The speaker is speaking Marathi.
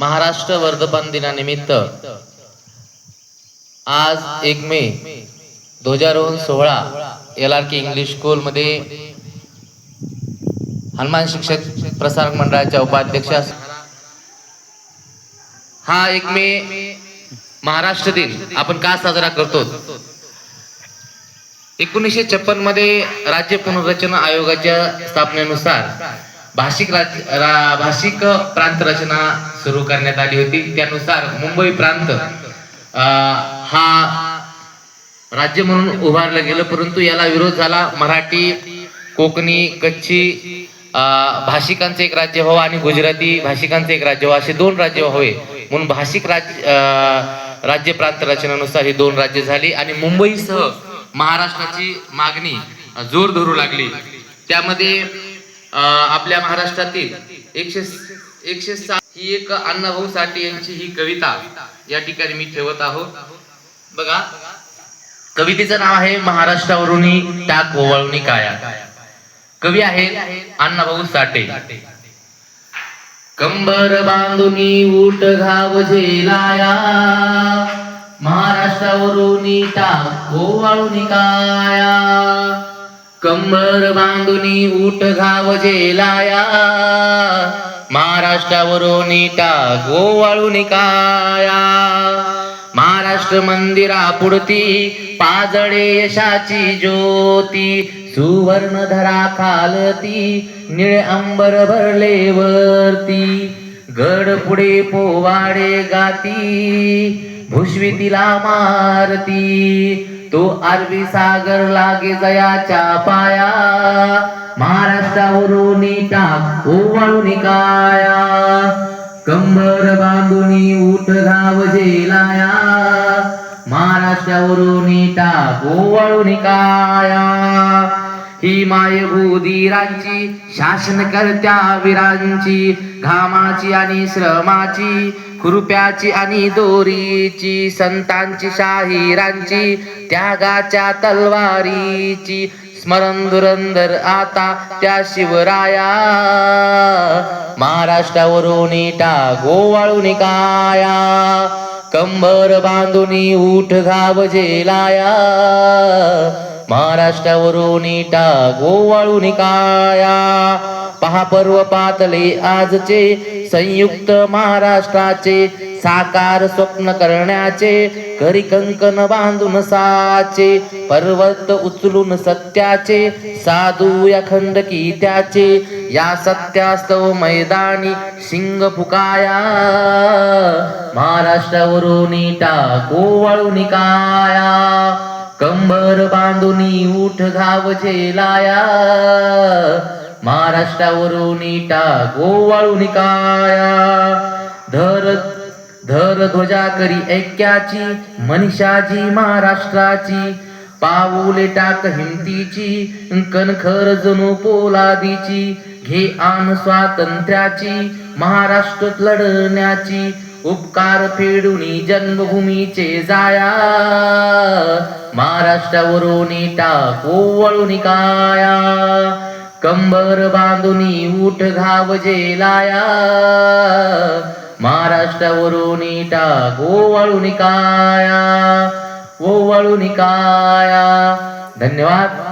महाराष्ट्र वर्धमान दिनानिमित्त आज एक मे ध्वजारोहण सोहळा एल आर के इंग्लिश स्कूलमध्ये हनुमान शिक्षक प्रसारक मंडळाच्या उपाध्यक्ष हा एक मे महाराष्ट्र दिन आपण का साजरा करतो? एकोणीसशे छप्पनमध्ये राज्य पुनर्रचना आयोगाच्या स्थापनेनुसार भाषिक राज्य रा, भाषिक प्रांत रचना सुरू करण्यात आली होती. त्यानुसार मुंबई प्रांत हा राज्य म्हणून उभारलं गेलं. परंतु याला विरोध झाला. मराठी कोकणी कच्छी भाषिकांचं एक राज्य व्हावं आणि गुजराती भाषिकांचं एक राज्य व्हावं. असे दोन राज्य व्हावे. म्हणून भाषिक राज्य राज्य प्रांत रचनेनुसार ही दोन राज्य झाली. आणि मुंबईसह महाराष्ट्राची मागणी जोर धरू लागली. त्यामध्ये आपल्या महाराष्ट्रातील एकशे एकशे सात ही एक अण्णाभाऊ साठे यांची ही कविता या ठिकाणी मी ठेवत आहोत. बघा कवितेचं नाव आहे महाराष्ट्रावरून टाक ओवाळून काया. कवी आहेत अण्णाभाऊ साठे. कंबर बांधून ऊट घाव झेलाया. महाराष्ट्रावरून टाक ओवाळून काया. कंबर बांधुनी ऊट घाव झेलाया महाराष्ट्रावरून गोवाळून काया महाराष्ट्र मंदिरा पुढती पाजळे यशाची ज्योती. सुवर्ण धरा खालती निळे अंबर भरले वरती. गड पुढे पोवाडे गाती भुशवी तिला मारती. तो अरबी सागर लागे जयाच्या पाया. महाराष्ट्रावरून टाक ओवाळून काया कंबर बांधून उठ धाव झेलाया महाराष्ट्रावरून टाक ओवाळून काया ही मायभूधीरांची शासन करत्या वीरांची घामाची आणि श्रमाची कृप्याची आणि दोरीची संतांची शाहिरांची त्यागाच्या तलवारीची. स्मरण धुरंधर आता त्या शिवराया. महाराष्ट्रावरून टा ओवाळून काया कंबर बांधून उठ घाव झेलाया. महाराष्ट्रावरून नीटा गोवाळू काया पहा पर्व पातले आजचे. संयुक्त महाराष्ट्राचे साकार स्वप्न करण्याचे. करी कंकण बांधून साचे. पर्वत उचलून सत्याचे. साधू या खंडकी त्याचे. या सत्यास्तव मैदानी शिंग फुकाया. महाराष्ट्रावरून टाक ओवाळून काया कंबर बांधुनी उठ घाव झेलाया. महाराष्ट्रावरून इटा गोवाळून काया धर धर ध्वजा करी ऐक्याची मनीषाची महाराष्ट्राची. पाऊले टाक हिमतीची कणखर जणू पोलादीची. घे आन स्वातंत्र्याची महाराष्ट्र लढण्याची. उपकार फेडून जन्मभूमीचे जाया. महाराष्ट्रावरून टाक ओवाळून काया कंबर बांधुनी उठ घावजे लाया महाराष्ट्रावरून टाक ओवाळून काया ओवाळून काया धन्यवाद.